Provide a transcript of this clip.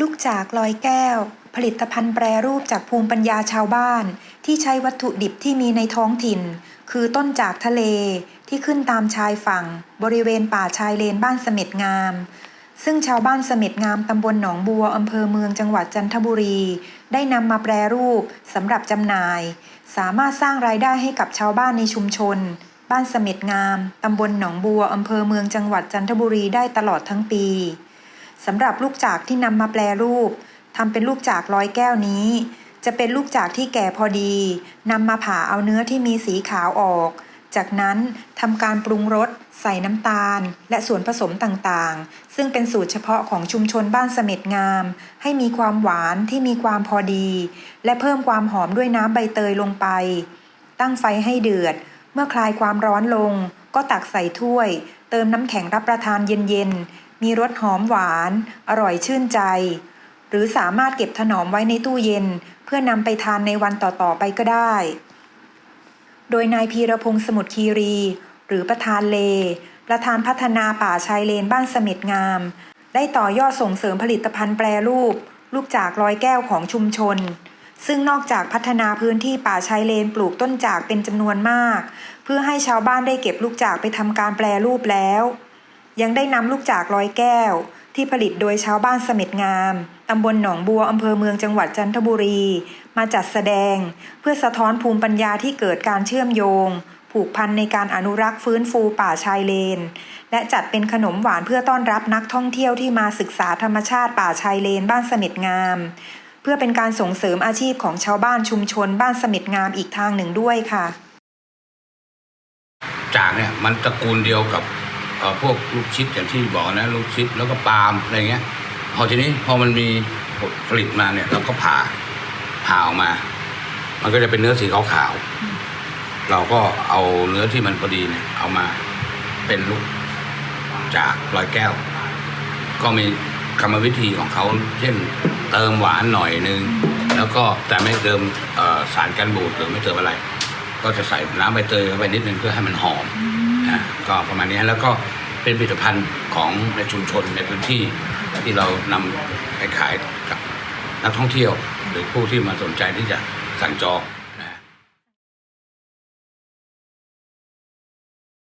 ลูกจากลอยแก้ว ผลิตภัณฑ์แปรรูปจากภูมิปัญญาชาวบ้าน ที่ใช้วัตถุดิบที่มีในท้องถิ่น คือต้นจากทะเลที่ขึ้นตามชายฝั่ง บริเวณป่าชายเลนบ้านเสม็ดงาม ซึ่งชาวบ้านเสม็ดงามตำบลหนองบัวอำเภอเมืองจังหวัดจันทบุรี ได้นำมาแปรรูปสำหรับจำหน่าย สามารถสร้างรายได้ให้กับชาวบ้านในชุมชน บ้านเสม็ดงามตำบลหนองบัวอำเภอเมืองจังหวัดจันทบุรีได้ตลอดทั้งปี สำหรับลูกจากที่นำมาแปรรูปทำเป็นลูกจากร้อยแก้วนี้ จะเป็นลูกจากที่แก่พอดีนำมาผ่าเอาเนื้อที่มีสีขาวออก จากนั้นทำการปรุงรส ใส่น้ำตาล และส่วนผสมต่างๆ ซึ่งเป็นสูตรเฉพาะของชุมชนบ้านเสม็ดงาม ให้มีความหวานที่มีความพอดี และเพิ่มความหอมด้วยน้ำใบเตยลงไป ตั้งไฟให้เดือด เมื่อคลายความร้อนลง ก็ตักใส่ถ้วย เติมน้ำแข็งรับประทานเย็นๆ มีรสหอมหวาน อร่อยชื่นใจ หรือสามารถเก็บถนอมไว้ในตู้เย็น เพื่อนำไปทานในวันต่อๆไปก็ได้ โดยนายพีรพงศ์สมุทรคีรี หรือประธานเล ประธานพัฒนาป่าชายเลนบ้านเสม็ดงาม ได้ต่อยอดส่งเสริมผลิตภัณฑ์แปรรูป ลูกจากร้อยแก้วของชุมชนซึ่งนอกจากพัฒนาพื้นที่ป่าชายเลนปลูกต้นจากเป็นจำนวนมาก เพื่อให้ชาวบ้านได้เก็บลูกจากไปทำการแปรรูปแล้ว ยังได้นำลูกจากร้อยแก้ว ที่ผลิตโดยชาวบ้านเสม็ดงามตำบลหนองบัวอำเภอเมืองจังหวัดจันทบุรี มาจัดแสดง เพื่อสะท้อนภูมิปัญญาที่เกิดการเชื่อมโยง ผูกพันในการอนุรักษ์ฟื้นฟูป่าชายเลน และจัดเป็นขนมหวานเพื่อต้อนรับนักท่องเที่ยวที่มาศึกษาธรรมชาติป่าชายเลนบ้านเสม็ดงาม เพื่อเป็นการส่งเสริมอาชีพของชาวบ้านชุมชนบ้านเสม็ดงามอีกทางหนึ่งด้วยค่ะ จากเนี่ยมันตระกูลเดียวกับ พวกลูกชิดอย่างที่บอกนะลูกชิดแล้วก็ปาล์มอะไรเงี้ย พอทีนี้พอมันมีผลิตมาเนี่ย เราก็ผ่าผ่าออกมา มันก็จะเป็นเนื้อสีขาวๆเราก็เอาเนื้อที่มันพอดีเนี่ย เอามาเป็นลูกจากรอยแก้ว ก็มีกรรมวิธีของเขาเช่นเติมหวานหน่อยนึง แล้วก็แต่ไม่เติมสารกันบูดหรือไม่เติมอะไร ก็จะใส่น้ำใบเตยเข้าไปนิดนึงเพื่อให้มันหอม ก็ประมาณนี้แล้วก็เป็นผลิตภัณฑ์ของในชุมชนในพื้นที่ที่เรานำไปขายกับนักท่องเที่ยว หรือผู้ที่มาสนใจที่จะสั่งจอง